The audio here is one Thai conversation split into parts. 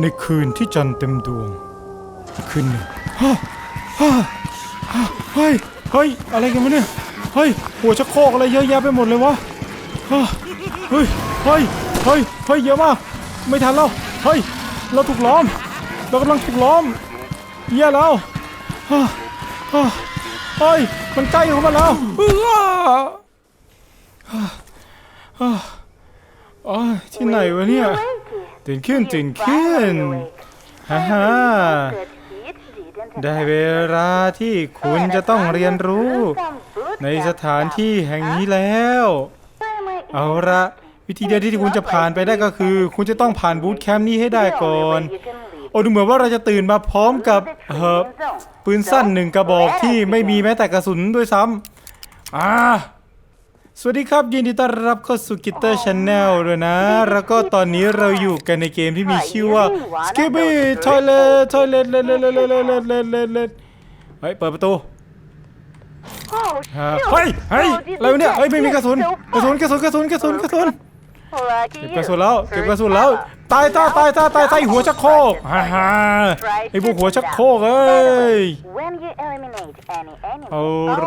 ในคืนที่จันทร์เต็มดวง คืนหนึ่งฮ่าฮ่าฮ่าเฮ้ยเฮ้ยอะไรกันวะเนี่ยเฮ้ยหัวชักโครกอะไรเยอะแยะไปหมดเลยวะฮ่าเฮ้ยเฮ้ยเฮ้ยเฮ้ยเยอะมากไม่ทันแล้วเฮ้ยเราถูกล้อม เรากำลังถูกล้อมแย่แล้วฮ่าฮ่าเฮ้ยมันใกล้เข้ามาแล้วอื้อฮ่าฮ่าอ๋อที่ไหนวะเนี่ย ตื่นขึ้นตื่นขึ้นฮ่าฮ่าได้เวลาที่คุณจะต้องเรียนรู้ ในสถานที่แห่งนี้แล้ว เอาละวิธีเดียวที่คุณจะผ่านไปได้ก็คือ คุณจะต้องผ่านบูธแคมป์นี้ให้ได้ก่อน โอ้ดูเหมือนว่าเราจะตื่นมาพร้อมกับเอ่อปืนสั้นหนึ่งกระบอกที่ไม่มีแม้แต่กระสุนด้วยซ้ำอ่า สวัสดีครับ ยินดีต้อนรับเข้าสู่กิตเตอร์ชาแนลด้วยนะ แล้วก็ตอนนี้เราอยู่กันในเกมที่มีชื่อว่า s k i p p y Toilet Toilet เล่นเล่นเล่นเล่นเล่นเล่นเล่นเล่นเล่นเฮ้ย เปิดประตูอ่าเฮ้ยเฮ้ยอะไรวะเนี่ยเฮ้ยไม่มีกระสุนกระสุนกระสุนกระสุนกระสุนกระสุน เก็บกระสุนแล้วเก็บกระสุนแล้วตายตายตายตายตายตายหัวชักโครกฮ่าฮ่าไอ้พวกหัวชักโครกเอ้ยเอา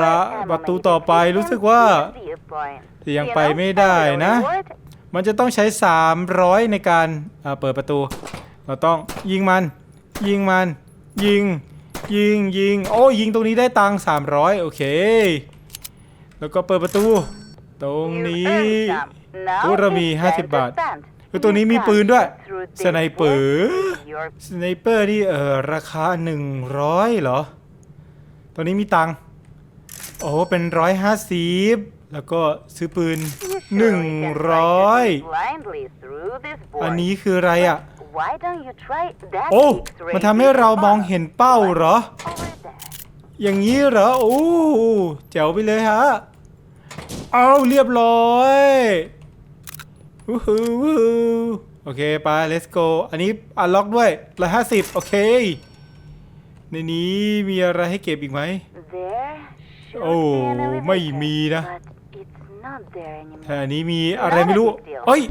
ละประตูต่อไปรู้สึกว่าจะยังไปไม่ได้นะ มันจะต้องใช้ 300 ในการเปิดประตู เราต้องยิงมัน ยิงมัน ยิง ยิงยิงโอ้ยิงตรงนี้ได้ตังค์300 โอเค แล้วก็เปิดประตู ตรงนี้ โอ้เรามี 50 บาทคือตัวนี้มีปืนด้วย สไนเปอร์ สไนเปอร์นี่เออราคา 100 เหรอตอนนี้มีตังค์ โอ้เป็นร้อยห้าสิบแล้วก็ซื้อปืนหนึ่งร้อยอันนี้คืออะไรอะ โอ้ มันทำให้เรามองเห็นเป้าเหรอ อย่างนี้เหรอ โอ้แจ๋วไปเลยฮะ เอาเรียบร้อย วู้ฮู้วู้ฮู้โอเคไป let's go อันนี้อันล็อกด้วยร้อยห้าสิบโอเค ในนี้มีอะไรให้เก็บอีกไหม โอ้ ไม่มีนะแต่อันนี้มีอะไรไม่รู้เฮ้ย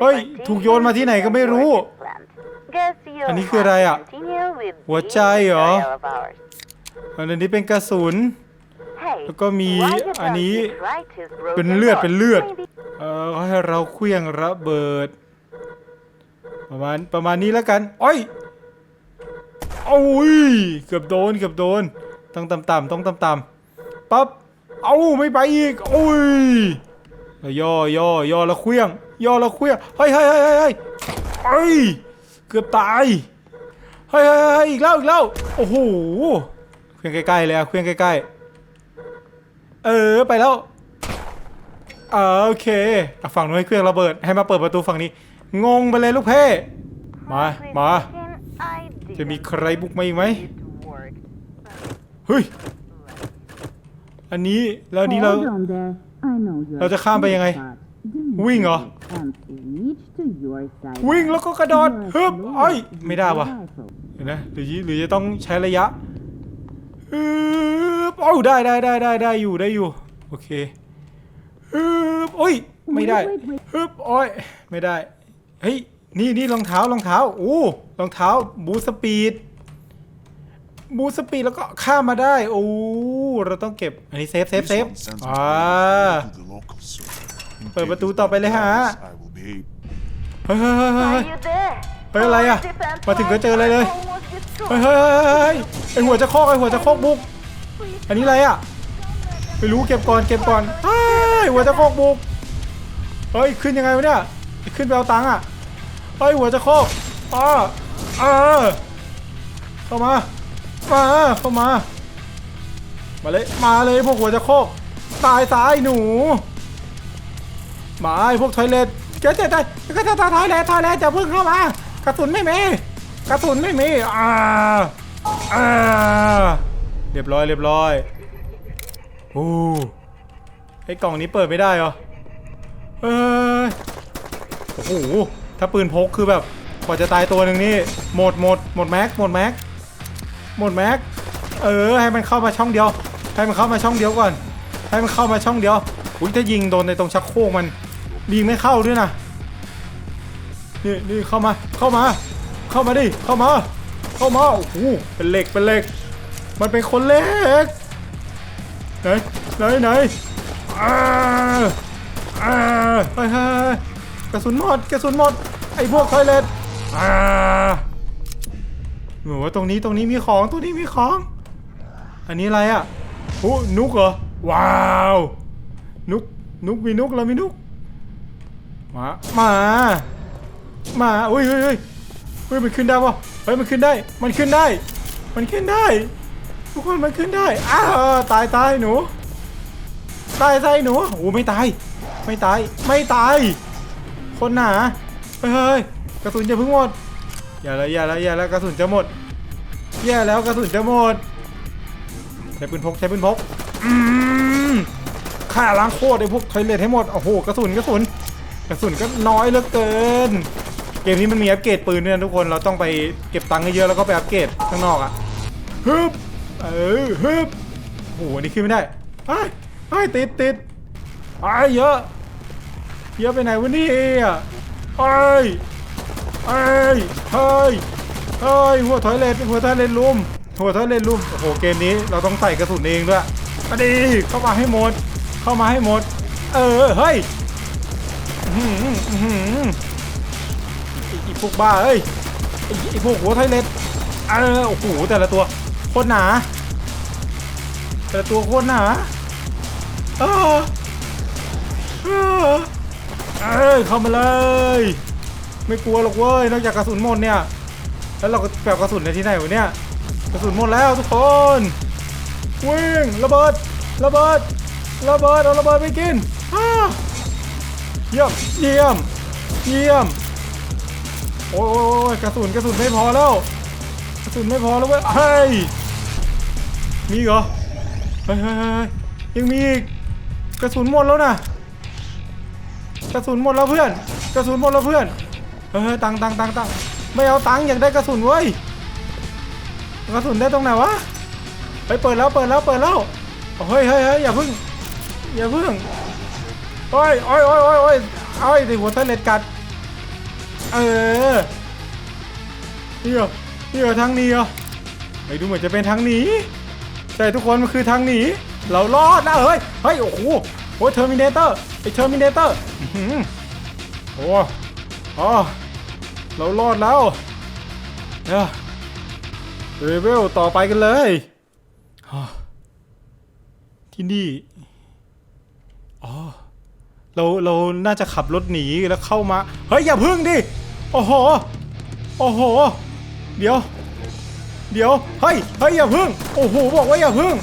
เฮ้ย ถูกโยนมาที่ไหนก็ไม่รู้ อันนี้คืออะไรอะ หัวใจเหรอ อันนี้เป็นกระสุน แล้วก็มีอันนี้เป็นเลือดเป็นเลือด เออให้เราเคลื่องระเบิด ประมาณประมาณนี้แล้วกันโอ้ยโอ้ยเกือบโดนเกือบโดนต้องต่ำๆต้องต่ำๆปั๊บเอ้าไม่ไปอีกโอ้ยย่อย่อย่อล้วเคลื่องย่อล้วเคลื่องเฮ้ยเฮ้ยเฮ้ยเฮ้ยเฮ้ยเกือบตายเฮ้ยเฮ้ยเฮ้ยอีกแล้วอีกแล้วโอ้โหเคลื่องใกล้ๆเลยอะเคลื่องใกล้ๆเออไปแล้ว อ่าโอเคอะฝั่งนู้นให้เครื่องระเบิดให้มาเปิดประตูฝั่งนี้ งงไปเลยลูกเพ่มา มา จะมีใครบุกมาอีกไหมเฮ้ย อันนี้แล้วอันนี้เรา Hold on there. I know your เราจะข้ามไปยังไง spot. Do วิ่งเหรอ and reach to your side. วิ่งแล้วก็กระโดด Your ฮึบ slow เอ้ยไม่ได้ your วะ rifle. เห็นไหมหรือหรือจะต้องใช้ระยะฮึบโอ้าได้ได้ได้ได้ได้อยู่ได้อยู่ โอเค ฮึบโอ้ยไม่ได้ฮึบโอ้ยไม่ได้เฮ้ยนี่นี่รองเท้ารองเท้าโอ้รองเท้าบูสปีดบูสปีดแล้วก็ข้ามมาได้โอ้เราต้องเก็บอันนี้เซฟเซฟเซฟอ่าเปิดประตูต่อไปเลยฮะเฮ้ยเฮ้ยเฮ้ยเฮ้ยเฮ้ยอะไรอะมาถึงก็เจออะไรเลยเฮ้ยเฮ้ยเฮ้ยเฮ้ยไอหัวจะคอกไอหัวจะคอกบุกอันนี้อะไรอะไม่รู้เก็บก่อนเก็บก่อนเฮ้ย หัวจะโคกบุกเฮ้ยขึ้นยังไงวะเนี่ยขึ้นไปเอาตังค์อะเฮ้ยหัวจะโคกอ้าอ่าเข้ามามาเข้ามามาเลยมาเลยพวกหัวจะโคกตายตายหนูมาไอพวกทอยเลทเจ๊เจ๊เจ๊ก็จะทอยเลททอยเลทจะพึ่งเข้ามากระสุนไม่มีกระสุนไม่มีอ่าอ่าเรียบร้อยเรียบร้อยโอ้ ไอกล่องนี้เปิดไม่ได้เหรอเอ้ยโอ้โห ถ้าปืนพกคือแบบกว่าจะตายตัวหนึ่งนี่หมดหมดหมดแม็กหมดแม็กหมดแม็กเออให้มันเข้ามาช่องเดียว ให้มันเข้ามาช่องเดียวก่อน ให้มันเข้ามาช่องเดียวอุ้ยถ้ายิงโดนในตรงชักโครกมันยิงไม่เข้าด้วยนะนี่นี่เข้ามาเข้ามา เข้ามาดิเข้ามา เข้ามาโอ้โหเป็นเหล็กเป็นเหล็ก มันเป็นคนเหล็กไหนไหนไหน อ่าอ่าเฮ้ยเฮ้ยกระสุนหมดกระสุนหมด ไอ้พวกทอยเล็ตอ่าเหมือนว่าตรงนี้ตรงนี้มีของตรงนี้มีของ อันนี้อะไรอะโอ้นุกเหรอ ว้าว นุกนุกมีนุกเรามีนุกมามามาอุ้ยเฮ้ยเฮ้ยเฮ้ยมันขึ้นได้ปะเฮ้ยมันขึ้นได้ มันขึ้นได้ มันขึ้นได้ ทุกคนมันขึ้นได้อ้าตายตายหนู ตายตายหนูโอ้ไม่ตาย ไม่ตาย ไม่ตาย คนหนาเฮ้ยเฮ้ยกระสุนจะเพิ่งหมด อย่าแล้วอย่าแล้วอย่าแล้วกระสุนจะหมดแย่แล้วกระสุนจะหมด ใช้ปืนพกใช้ปืนพกฆ่าล้างโคตรไอ้พวกไทเลทให้หมด โอ้โหกระสุนกระสุนกระสุนก็น้อยเหลือเกิน เกมนี้มันมีอัปเกรดปืนด้วยนะทุกคน เราต้องไปเก็บตังค์เยอะแล้วก็ไปอัปเกรดข้างนอกอะฮึบเออฮึบโอ้โหนนี่ขึ้นไม่ได้ ไอ้ติดติดไอ้เยอะ เยอะไปไหนวะนี่ยไอ้ยไอ้ยเฮ้ยเฮ้ยหัวถอยเลนหัวถอยเลนลุมหัวถอยเลนลุมโอ้โหเกมนี้เราต้องใส่กระสุนเองด้วยมาดีเข้ามาให้หมด เข้ามาให้หมด เออเฮ้ยอื้อหืออื้อหือไอ้พวกบ้าเอ้ยไอ้พวกหัวไทยเล็ดเออโอ้โหแต่ละตัวโคตรหนาแต่ละตัวโคตรหนา เออเออเอ้ยเข้ามาเลย ไม่กลัวหรอกเว้ยนอกจากกระสุนหมดเนี่ย แล้วเราก็แปลกระสุนในที่ไหนวะเนี่ย กระสุนหมดแล้วทุกคนวิ่งระเบิดระเบิดระเบิดเอาระเบิดไปกินเยี่ยมเยี่ยมเยี่ยมโอ้ยกระสุนกระสุนไม่พอแล้ว กระสุนไม่พอแล้วเว้ยเฮ้ยมีอีเหรอเฮ้ยเฮ้ยยังมีอีก กระสุนหมดแล้วนะกระสุนหมดแล้วเพื่อน กระสุนหมดแล้วเพื่อนเฮ้ยตังตังตังตังไม่เอาตังอยากได้กระสุนเว้ยกระสุนได้ตรงไหนวะไปเปิดแล้วเปิดแล้วเปิดแล้วเฮ้ยเฮ้ยเฮ้ยอย่าเพึ่งอย่าเพึ่งโอ้ยโอ้ยโอ้ยโอ้ยโอ้ยโอ้ยในหัวเทเลตกัดเออนี่เหรอนี่เหรอทางนี้เหรอไม่ดูเหมือนจะเป็นทางหนีใช่ทุกคนมันคือทางหนี เรารอดนะเฮ้ย เฮ้ย โอ้โหโอ้ยเทอร์มินเตอร์ไอเทอร์มินเตอร์โอ้โอ้เรารอดแล้วเดี๋ยวเรเวลต่อไปกันเลย ที่นี่อ๋อเราเราน่าจะขับรถหนีแล้วเข้ามา เฮ้ย อย่าพึ่งดิ โอ้โห โอ้โห เดี๋ยว เดี๋ยว เฮ้ย เฮ้ย อย่าพึ่ง โอ้โห บอกว่าอย่าพึ่ง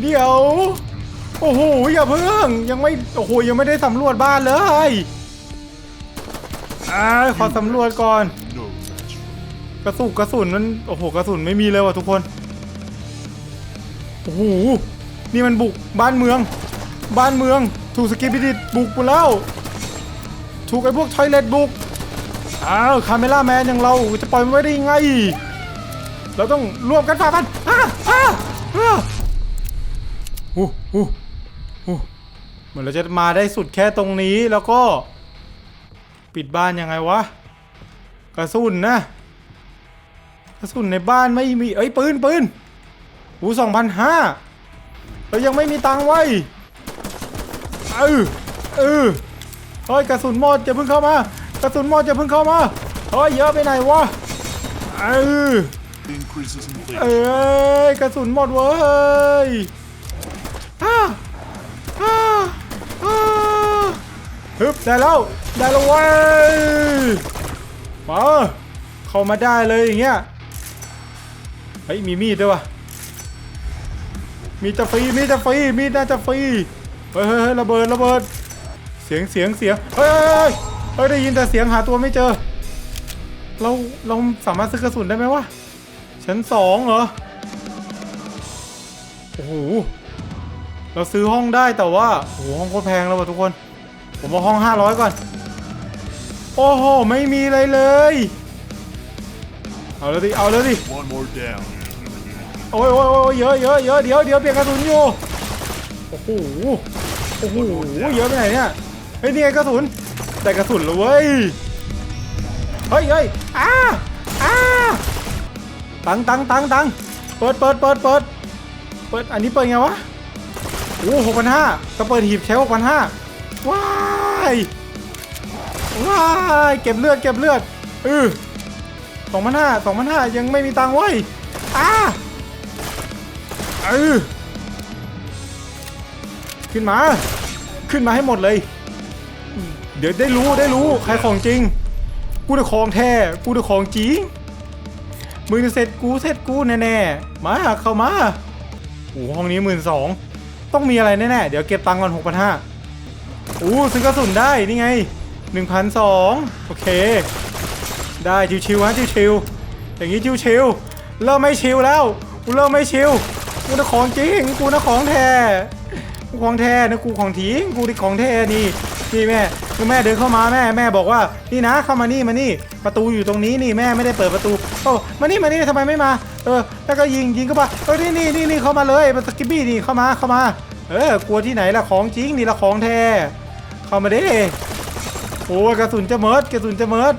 เดี๋ยว โอ้โห อย่าเพึ่ง ยังไม่ โอ้โห ยังไม่ได้สำรวจบ้านเลยอ่าขอสำรวจก่อน กระสุนกระสุนมัน โอ้โห กระสุนไม่มีเลยว่ะทุกคน โอ้โห นี่มันบุกบ้านเมือง บ้านเมือง ถูกสกิปปิดิตบุกไปแล้ว ถูกไอ้พวกทอยเลตบุก อ้าว คาเมล่าแมนอย่างเราจะปล่อยมันไว้ได้ยังไง เราต้องร่วมกันฝ่าฟันอ้าอ้าอ้า อ้โหโอ้เหมือนเราจะมาได้สุดแค่ตรงนี้แล้วก็ ปิดบ้านยังไงวะ กระสุนนะ กระสุนในบ้านไม่มี เอ้ยปืนปืนอูสองพันห้าเรายังไม่มีตังค์ไว้ เออเออเฮ้ยกระสุนหมดจะเพิ่งเข้ามากระสุนหมดจะเพิ่งเข้ามาเฮ้ยเยอะไปไหนวะเออ increases in เอ้ยกระสุนหมดเว้ย อ้าอ้าอ้าฮึบได้แล้ว ได้แล้วเว้ยมาเข้ามาได้เลยอย่างเงี้ย เฮ้ย มีมีดด้วยวะมีจะฟรี มีจะฟรี มีน่าจะฟรี เฮ้ยเฮ้ยเฮ้ยระเบิด ระเบิด เสียง เสียง เสียงเฮ้ยเฮ้ยเฮ้ยเฮ้ยได้ยินแต่เสียงหาตัวไม่เจอ เรา เราสามารถซื้อกระสุนได้ไหมวะ ชั้นสองเหรอ โอ้โห เราซื้อห้องได้แต่ว่าโอ้โหห้องโคตรแพงแล้วว่ะทุกคน ผมเอาห้อง 500 ก่อน โอ้โห ไม่มีอะไรเลย เอาแล้วดิ เอาแล้วดิ one more down. โอ้ยโอ้ยโอ้ยเยอะเยอะเยอะเดี๋ยวเดี๋ยวเปลี่ยนกระสุนอยู่ โอ้โห โอ้โห เยอะไปไหนเนี่ย เฮ้ยนี่ไงกระสุน แต่กระสุนแล้วเว้ย เฮ้ยเฮ้ยอ้าอ้าตังตังตังตังเปิดเปิดเปิดเปิด เปิด อันนี้เปิดไงวะ โอ้หกพันห้าก็เปิดหีบใช้หกพันห้าว้ายว้ายเก็บเลือดเก็บเลือดเออสองพันห้าสองพันห้ายังไม่มีตังค์เว้ยอ้าเออขึ้นมา ขึ้นมาให้หมดเลย เดี๋ยวได้รู้ได้รู้ใครของจริง กูได้ของแท้กูได้ของจริงมึงจะเสร็จกูเสร็จกูแน่ๆมาเข้ามาโอ้ห้องนี้หมื่นสอง ต้องมีอะไรแน่ๆ เดี๋ยวเก็บตังค์ก่อนหกพันห้าอู้ซื้อกระสุนได้ นี่ไงหนึ่งพันสองโอเค ได้ชิวๆฮะชิวๆอย่างนี้ชิวๆเริ่มไม่ชิวแล้วกูเริ่มไม่ชิวกูนะของจริงกูนะของแท้กูของแท้นะกูของทิ้งกูที่ของแท้นี่ นี่แม่คือแม่เดินเข้ามาแม่แม่บอกว่านี่นะเข้ามานี่มานี่ประตูอยู่ตรงนี้นี่แม่ไม่ได้เปิดประตูโอ้มานี่มานี่ทำไมไม่มา เออแล้วก็ยิงยิงเข้ามาเออนี่นี่นี่นี่เข้ามาเลยมาสกิบบี้นี่เข้ามาเข้ามา เออกลัวที่ไหนล่ะของจริงนี่ละของแท้เข้ามาดิโอ้กระสุนจะเมิดกระสุนจะเมิด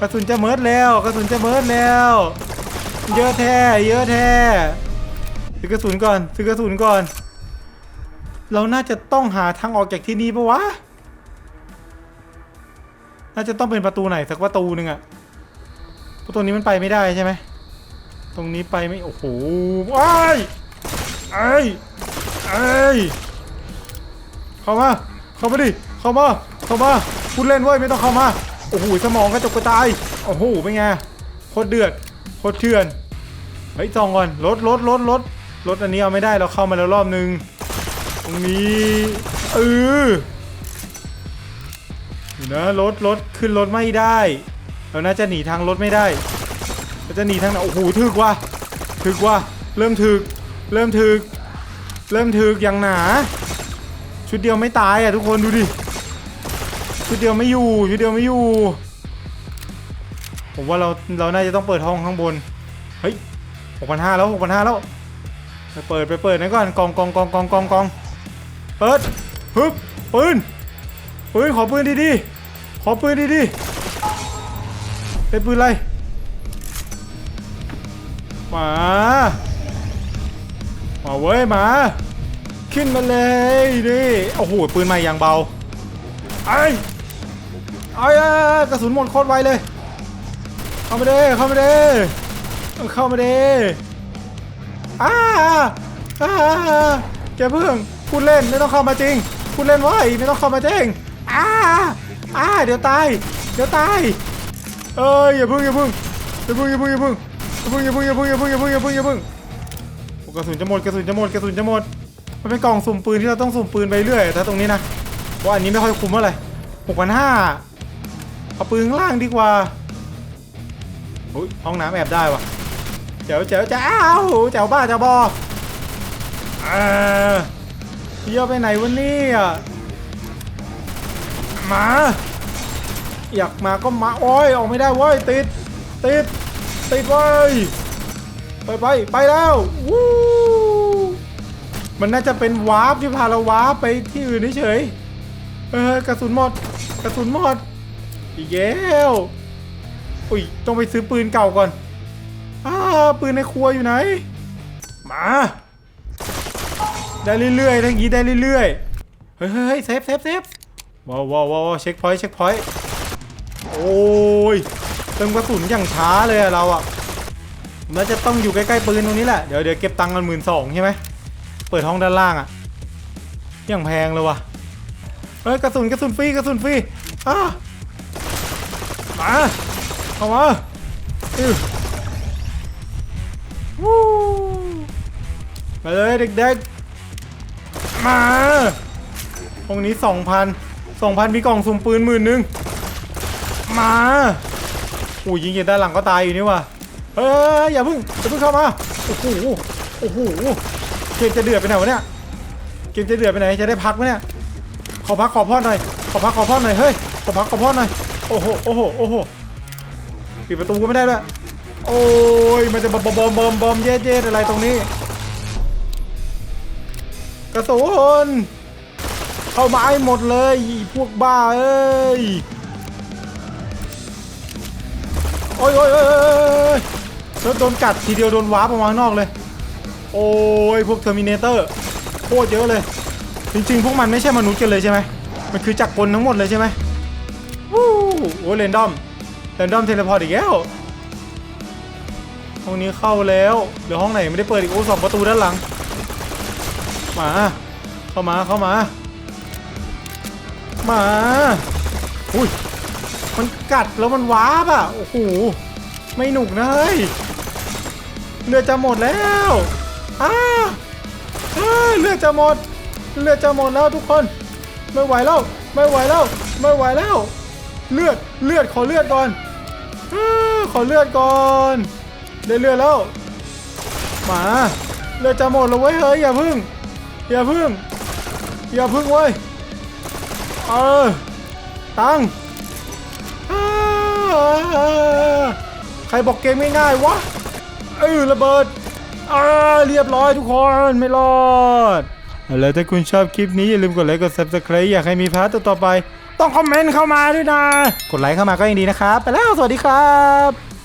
กระสุนจะเมิดแล้วกระสุนจะเมิดแล้ว เยอะแท้เยอะแท้ซื้อกระสุนก่อนซื้อกระสุนก่อน เราน่าจะต้องหาทางออกจากที่นี่ปะวะ น่าจะต้องเป็นประตูไหนสักประตูหนึ่งอะประตูนี้มันไปไม่ได้ใช่ไหม ตรงนี้ไปไม่ โอ้โหไอ้ยไอ้ยเอ้ยเข้ามา เข้ามาดิ เข้ามา เข้ามาพูดเล่นเว้ยไม่ต้องเข้ามา โอ้โหสมองกระจกกระจาย โอ้โหเป็นไง โคตรเดือด โคตรเถื่อน เฮ้ยจองก่อนรถรถรถรถรถอันนี้เอาไม่ได้เราเข้ามาแล้วรอบนึง ตรงนี้เออ อยู่นะรถรถขึ้นรถไม่ได้เราน่าจะหนีทางรถไม่ได้เราจะหนีทางไหนโอ้โหถึกว่ะถึกว่ะเริ่มถึก เริ่มถึก เริ่มถึกอย่างหนา ชุดเดียวไม่ตายอะทุกคนดูดิชุดเดียวไม่อยู่ชุดเดียวไม่อยู่ ผมว่าเราเราน่าจะต้องเปิดห้องข้างบนเฮ้ยหกพันห้าแล้วหกพันห้าแล้วไปเปิดไปเปิดนั่นก่อนกองกองกองกองกองกองเปิดฮึบปืน ปืนขอปืนดีๆ ขอปืนดีๆ เป็นปืนอะไรมามาเว้ยมา ขึ้นมาเลยดิโอ้โหปืนใหม่อย่างเบาไอ้ไอ้ยกระสุนหมดโคตรไวเลย เข้ามาเด้เข้ามาเด้เข้ามาเด้อ้าอ้าแกเพิ่งพูดเล่นไม่ต้องเข้ามาจริงพูดเล่นไว้ไม่ต้องเข้ามาจริง อ้าอ้าเดี๋ยวตาย เดี๋ยวตาย เอ้ยอย่าพิ่งอย่าพิ่งอย่าพิ่งอย่าพิ่งอย่าพิ่งอย่าพิ่งอย่าพิ่งอย่าพิ่งอย่าพิ่งอย่าพิ่งอย่าพิ่งอย่าพิ่งกระสุนจะหมดกระสุนจะหมดกระสุนจะหมด มันเป็นกล่องสุ่มปืนที่เราต้องสุ่มปืนไปเรื่อยถ้าตรงนี้นะเพราะอันนี้ไม่ค่อยคุ้มเท่าไหร่หกพันห้าเอาปืนข้างล่างดีกว่าโอ้ยห้องน้ำแอบได้วะเจ๋วเจ๋วเจ้าเจ๋วบ้าเจ๋วบอเอ่าเยี่ยไปไหนวันนี้อะ มา อยากมาก็มาโอ้ยออกไม่ได้เว้ยติด ติด ติดเว้ยไปไปไปแล้ววู้มันน่าจะเป็นวาร์ปที่พาเราวาร์ปไปที่อื่นเฉยเออกระสุนหมดกระสุนหมดอีกแล้วอุ้ยต้องไปซื้อปืนเก่าก่อนอ้าปืนในครัวอยู่ไหน มา ได้เรื่อยๆทั้งนี้ได้เรื่อยๆเฮ้ยเฮ้ยเฮ้ยเซฟเซฟเซฟ ว้าวว้าวว้าวเช็คพอยต์เช็คพอยต์โอ้ยเติมกระสุนอย่างช้าเลยอะเราอะมันจะต้องอยู่ใกล้ๆปืนตรงนี้แหละ เดี๋ยวเดี๋ยวเก็บตังค์กันหมื่นสองใช่ไหมเปิดห้องด้านล่างอะอย่างแพงเลยว่ะเฮ้ยกระสุนกระสุนฟรีกระสุนฟรีอ้ามาเข้ามาอือวู้มาเลยเด็กๆมาตรงนี้สองพัน 2,000 2,000มีกล่องสุ่มปืนหมื่นหนึ่งมาอู้ยิงจากด้านหลังก็ตายอยู่นี่ว่ะเฮ้ยอย่าเพิ่งอย่าเพิ่งเข้ามาโอ้โหโอ้โหเกมจะเดือดไปไหนวะเนี่ยเกมจะเดือดไปไหนจะได้พักไหมเนี่ยขอพักขอพอดหน่อยขอพักขอพอดหน่อยเฮ้ยขอพักขอพอดหน่อยโอ้โหโอ้โหโอ้โหปิดประตูก็ไม่ได้ด้วยโอ้ยมันจะบอมบอมบอมบอมเย็ดเย็ดอะไรตรงนี้ กระสุน เข้ามาให้หมดเลยพวกบ้าเอ้ยโอ้ยโอ้ยโอ้ยโอ้ยโอ้ยแล้วโดนกัดทีเดียวโดนวาร์ปออกมานอกเลย โอ้ยพวกเทอร์มินเตอร์โคตรเยอะเลย จริงๆ พวกมันไม่ใช่มนุษย์กันเลยใช่ไหมมันคือจักรกลทั้งหมดเลยใช่ไหมวู้โอ้ยเรนดอมเรนดอมเทเลพอร์ตอีกแล้วห้องนี้เข้าแล้วเหลือห้องไหนไม่ได้เปิดอีกโอ้สองประตูด้านหลัง มา เข้ามาเข้ามา มา อุ้ย มันกัดแล้วมันว้าร์ปอะ โอ้โห ไม่หนุกนะเฮ้ย เลือดจะหมดแล้วอ้าเลือดจะหมด เลือดจะหมดแล้วทุกคน ไม่ไหวแล้ว ไม่ไหวแล้ว ไม่ไหวแล้ว เลือด เลือด ขอเลือดก่อนอขอเลือดก่อนได้เลือดแล้ว มา เลือดจะหมดแล้วเว้ยเฮ้ยอย่าพึ่ง อย่าพึ่ง อย่าพึ่งเว้ย เออตังใครบอกเกมง่ายๆวะเออระเบิดอ่าเรียบร้อยทุกคนไม่รอดแล้วถ้าคุณชอบคลิปนี้อย่าลืมกดไลค์กด subscribe อยากให้มีพาร์ทต่อไป ต้องคอมเมนต์เข้ามาด้วยนะ กดไลค์เข้ามาก็ยังดีนะครับ ไปแล้วสวัสดีครับ